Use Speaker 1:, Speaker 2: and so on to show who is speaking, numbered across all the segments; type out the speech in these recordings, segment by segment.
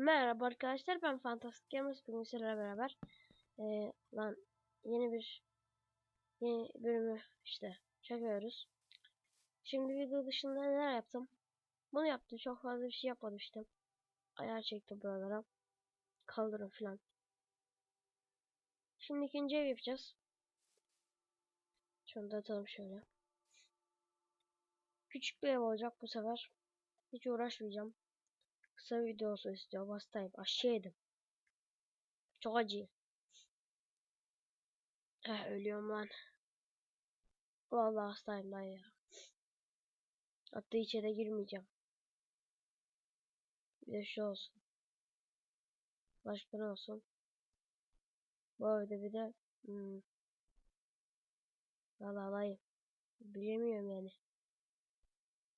Speaker 1: Merhaba arkadaşlar ben Fantastic Gamers bugün sizlerle beraber eee, lan yeni bir yeni bölümü işte çekiyoruz. Şimdi video dışında neler yaptım? Bunu yaptım çok fazla bir şey yapmadım işte. Ayar çektim buralara. Kaldırın filan. Şimdi ikinci ev yapacağız. Şunu da atalım şöyle. Küçük bir ev olacak bu sefer. Hiç uğraşmayacağım. Kısa video olsun istiyorum. Hastayım. Aşağı yedim. Çok acı. Eh, ölüyorum lan. Vallahi hastayım lan ya. Hatta içeri girmeyeceğim. Bir de şu olsun. Başka ne olsun? Bu evde bir de hmm, Vallahi alayım. Bilemiyorum yani.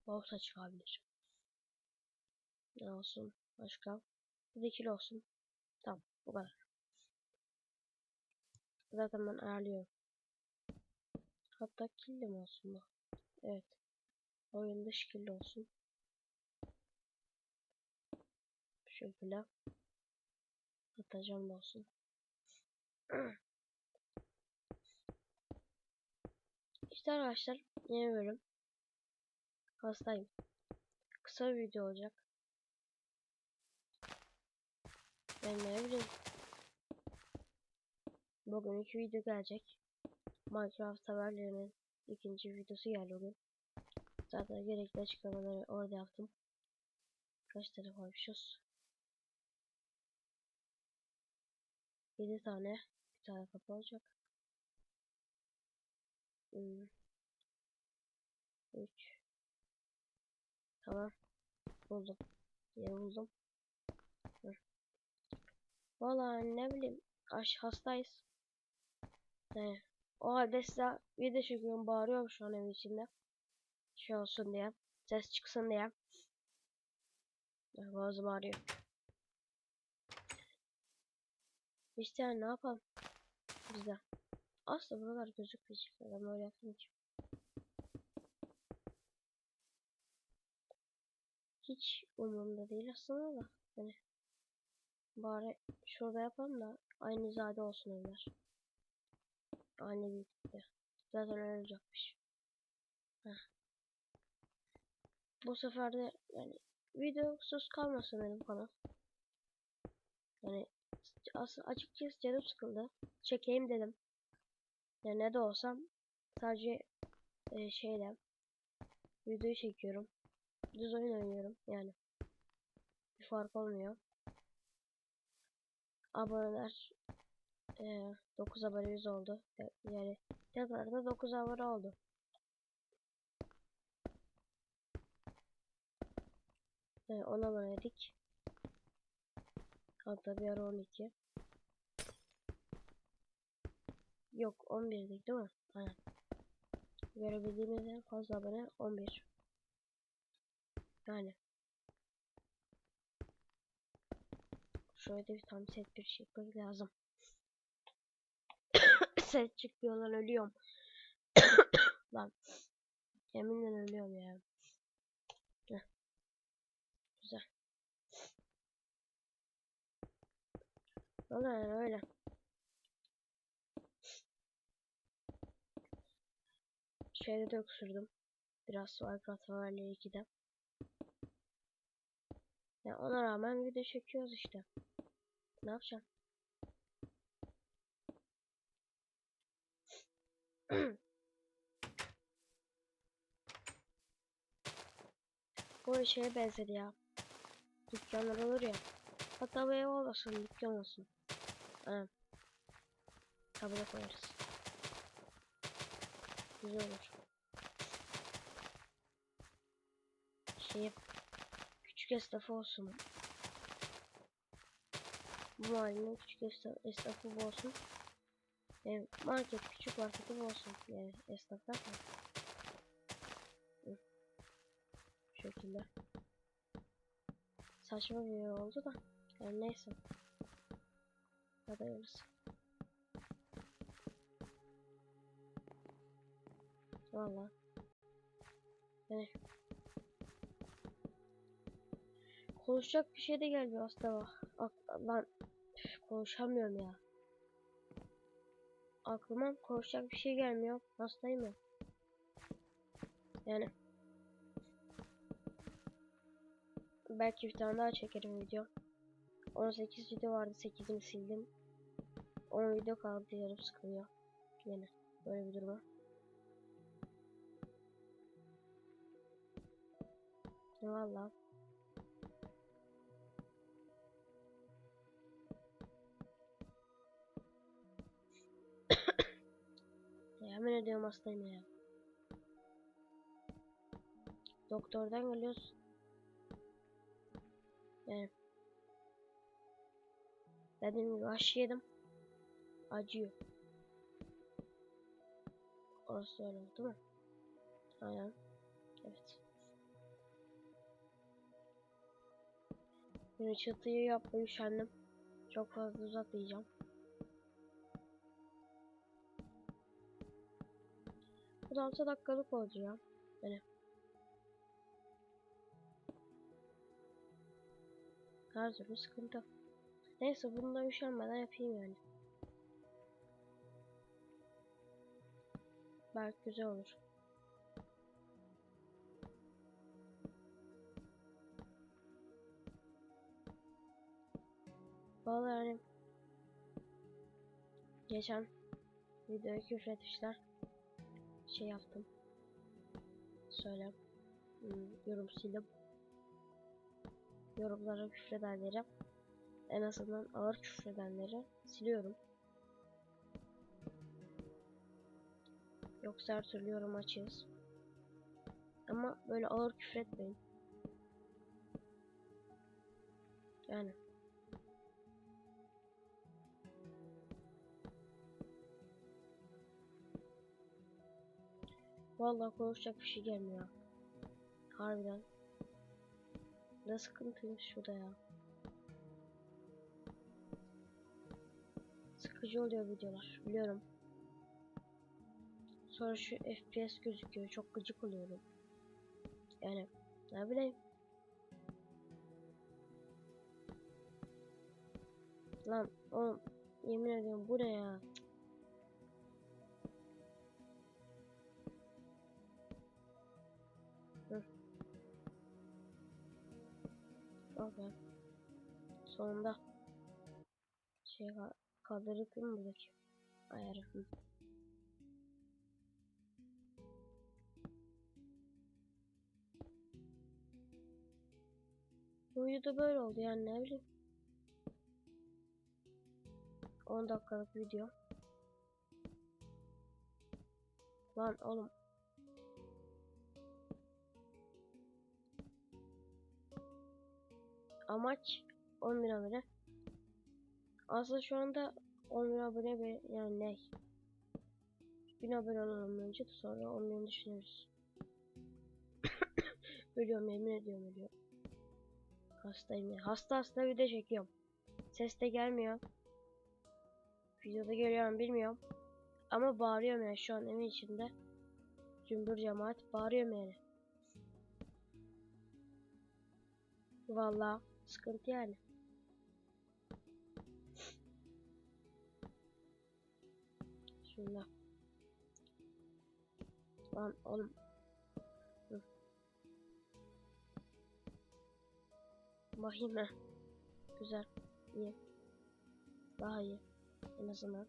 Speaker 1: Olsa çıkabilir. Ne olsun? Başka? Bir de kilo olsun. Tamam. Bu kadar. Zaten ben ayarlıyorum. Hatta killi mi olsun bu? Evet. Oyun dış killi olsun. Bu. Hatta cam da olsun. İşte arkadaşlar yeni bölüm. Hastayım. Kısa bir video olacak. Ben ne bileyim. Bugün iki video gelecek. Minecraft haberlerinin ikinci videosu geldi bugün. Zaten gerekli açıklamaları orada yaptım. Kaç tane koymuşuz? 7 tane. Bir tane kapı olacak. Hmm. 3 Tamam. Buldum. Yeri buldum. Dur. Vallahi ne bileyim. Aş hastayız. Ne? O halde size video çekiyorum. Bağırıyorum şu an evin içinde. Şey olsun diye. Ses çıksın diye. Boğazım ağrıyor. İşte yani ne yapalım? Biz de. Aslında buralar gözükmeyecek. Ben yaptım ki. Hiç umurumda değil aslında da. Hani bari şurada yapalım da aynı zade olsun evler. Aynı büyüklükte. Zaten öyle olacakmış. Heh. Bu sefer de yani videosuz kalmasın benim kanal. Yani açıkçası canım sıkıldı. Çekeyim dedim. Yani ne de olsam sadece e, şeyle videoyu çekiyorum. Düz oyun oynuyorum yani. Bir fark olmuyor. Aboneler e, 9 abonemiz oldu. E, Yani tekrar da 9 abone oldu. E, 10 abonedik. Hatta bir ara 12. Yok 11'dik değil mi? Aynen. Görebildiğimiz en fazla abone 11. Yani. Şöyle bir tam set bir şey lazım. set çıkmıyor lan ölüyorum. lan. Yeminle ölüyorum ya. Heh. Güzel. Valla yani öyle. Şeyde de öksürdüm. Biraz Minecraft haberleri 2'de. Ya ona rağmen video çekiyoruz işte. Ne yapacağım? Bu şeye benzedi ya. Dükkanlar olur ya. Hatta bu ev olmasın, dükkan olsun. Aynen. Tabela koyarız. Güzel olur. Şey küçük esnafı olsun. Bu küçük esnaf, esnafı olsun. Yani market küçük marketi olsun. Yani esnaflar mı? Bu şekilde. Saçma bir yer oldu da. Yani neyse. Hadi hayırlısı. Valla. Yani konuşacak bir şey de gelmiyor aslında bak. Ak- lan konuşamıyorum ya. Aklıma konuşacak bir şey gelmiyor. Hastayım ya. Yani. Belki bir tane daha çekerim video. 18 video vardı 8'ini sildim. 10 video kaldı yarım sıkılıyor. Yine böyle bir duruma. Valla. Yemin ediyorum hastayım ya. Doktordan geliyoruz. Yani. Dediğim gibi aşı yedim. Acıyor. Orası öyle değil mi? Aynen. Evet. Yine çatıyı yapmayı üşendim. Çok fazla uzatmayacağım. Bu da 6 dakikalık oldu ya. Yani. Her türlü sıkıntı. Neyse bunu da üşenmeden yapayım yani. Belki güzel olur. Vallahi yani geçen videoyu küfretmişler. Şey yaptım. Söyle. Hmm, yorum sildim. Yorumlara küfredenleri en azından ağır küfredenleri siliyorum. Yoksa her türlü yorum açığız. Ama böyle ağır küfretmeyin. Yani. Vallahi konuşacak bir şey gelmiyor. Harbiden. Ne sıkıntıymış şurada ya. Sıkıcı oluyor videolar biliyorum. Sonra şu FPS gözüküyor çok gıcık oluyorum. Yani ne bileyim. Lan oğlum yemin ediyorum bu ne ya? Oh be. Sonunda şey ka- kaldırdık değil mi buradaki ayarı? Hı. Bu videoda böyle oldu yani ne bileyim. 10 dakikalık video. Lan oğlum. Amaç 10 bin abone. Aslında şu anda 10 bin abone ve yani ne? 1000 abone olalım önce de sonra 10 bin düşünürüz. Ölüyorum yemin ediyorum ölüyorum. Hastayım ya. Hasta hasta video çekiyorum. Ses de gelmiyor. Videoda mu bilmiyorum. Ama bağırıyorum yani şu an evin içinde. Cümbür cemaat bağırıyorum yani. Vallahi sıkıntı yani. Şunda. Lan oğlum. Hı. Güzel. İyi. Daha iyi. En azından.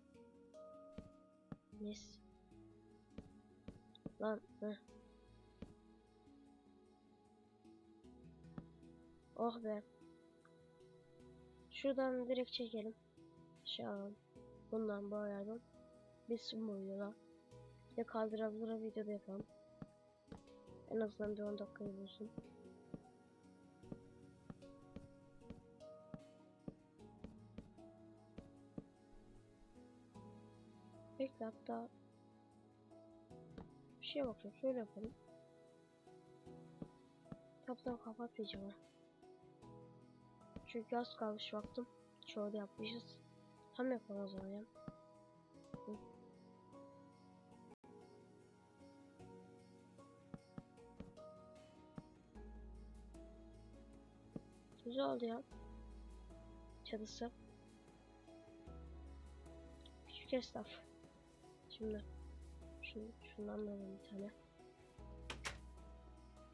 Speaker 1: Mis. Lan heh. Oh be. Şuradan direkt çekelim. Alalım. Bundan bu ayardan. Bitsin bu videoda. De kaldırabilir videoda yapalım. En azından bir 10 dakikayı bulsun. Bekle hatta bir şeye bakacağım. Şöyle yapalım. Kaptan kapatmayacağım. Çünkü az kalmış vaktim. Çoğu da yapmışız. Tam yapalım o zaman ya. Güzel oldu ya. Çatısı. Küçük esnaf. Şimdi şunu, şundan da alalım bir tane.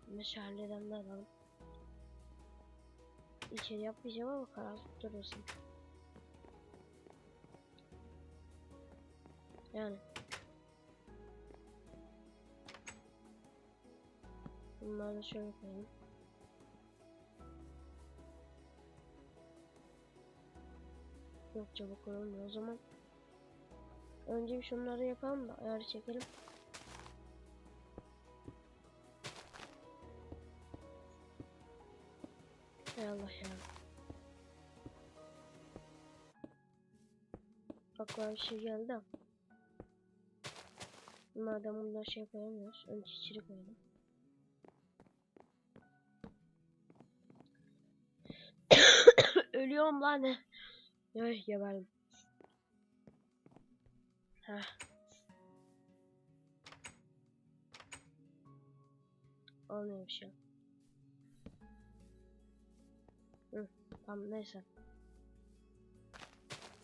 Speaker 1: Meşaleden de alalım. İçeri yapmayacağım ama karanlık durursun. Yani. Bunları da şöyle koyalım. Yok çabuk olmuyor o zaman. Önce bir şunları yapalım da ayarı çekelim. Hay Allah ya. Aklıma bir şey geldi. ama. Madem bunları şey koyamıyoruz. Önce içeri koyalım. Ölüyorum lan. Ay geberdim. Heh. Olmuyor bir şey. Hı, tamam neyse.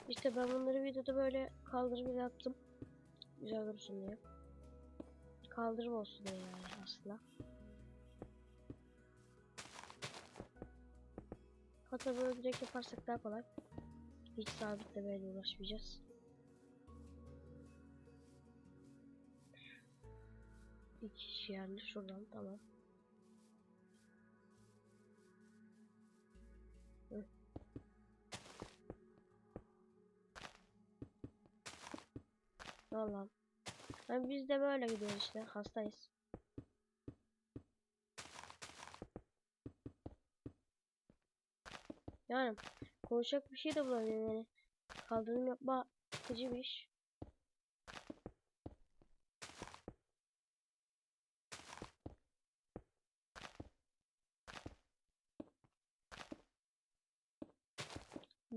Speaker 1: İşte ben bunları videoda böyle kaldırım yaptım. Güzel dursun diye. Kaldırım olsun diye yani aslında. Hatta böyle direkt yaparsak daha kolay. Hiç sabitlemeyle uğraşmayacağız. İki kişi yani şuradan tamam. Hı. Valla. Yani biz de böyle gidiyoruz işte. Hastayız. Yani konuşacak bir şey de bulamıyorum yani. Kaldırım yapma sıkıcı bir iş.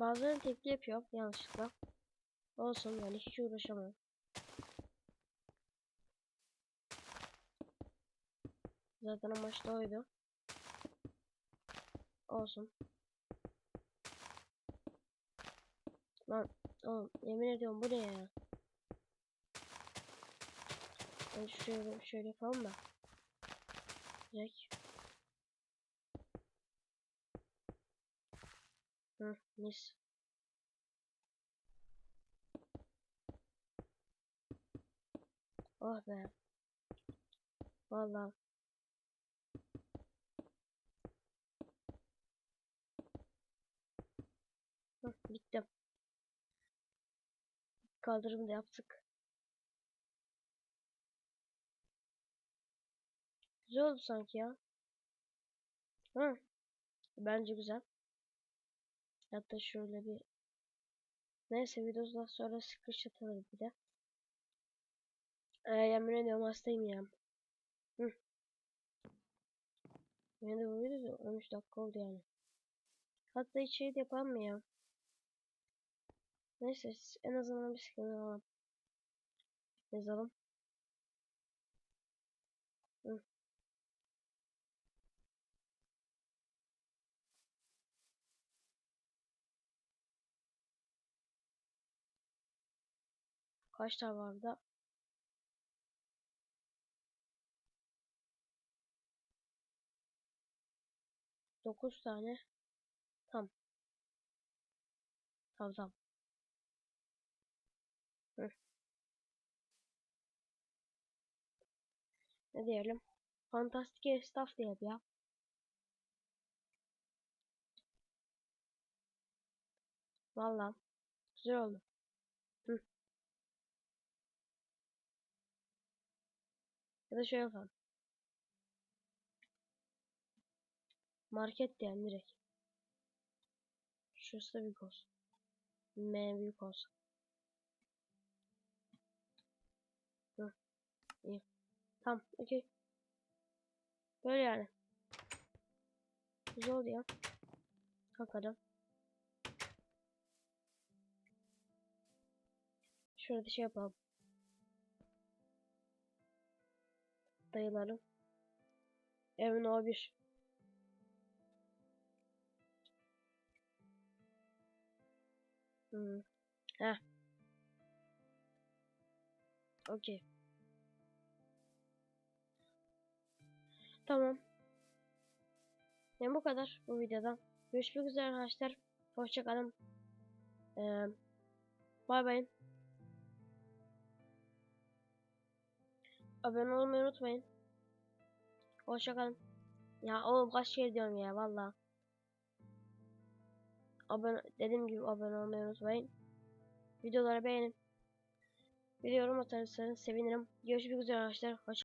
Speaker 1: Bazen tepki yapıyor yanlışlıkla. Olsun yani hiç uğraşamam. Zaten amaç da oydu. Olsun. Lan oğlum yemin ediyorum bu ne ya? Ben şöyle şöyle yapalım da. Direkt. Hı, mis. Oh be. Vallahi. Hı, bitti. Kaldırımı da yaptık. Güzel oldu sanki ya. Hı. Bence güzel. Hatta şöyle bir Neyse videodan sonra screenshot alırım bir de. Ee, yemin ediyorum hastayım ya. Hı. Yani bu video da 13 dakika oldu yani. Hatta hiç şey de mı ya? Neyse en azından bir skin alalım. Yazalım. Hı. Kaç tane vardı? Dokuz tane. Tam. Tamam. Hı. Ne diyelim? Fantastik esnaf diyelim ya. Vallahi güzel oldu. Hı. Da şöyle yapalım. Market diyelim direkt. Şurası da büyük olsun. M büyük olsun. Hı. İyi. Tamam. Okey. Böyle yani. Güzel oldu ya. Hakikaten. Şurada şey yapalım. dayılarım. Emin O1. Hmm. Heh. Okey. Tamam. Yani bu kadar bu videodan. Görüşmek üzere arkadaşlar. Hoşçakalın. Ee, bay bay. Abone olmayı unutmayın. Hoşçakalın. Ya oğlum kaç kere diyorum ya valla. Abone dediğim gibi abone olmayı unutmayın. Videoları beğenin. Bir yorum atarsanız sevinirim. Görüşmek üzere arkadaşlar. Hoşça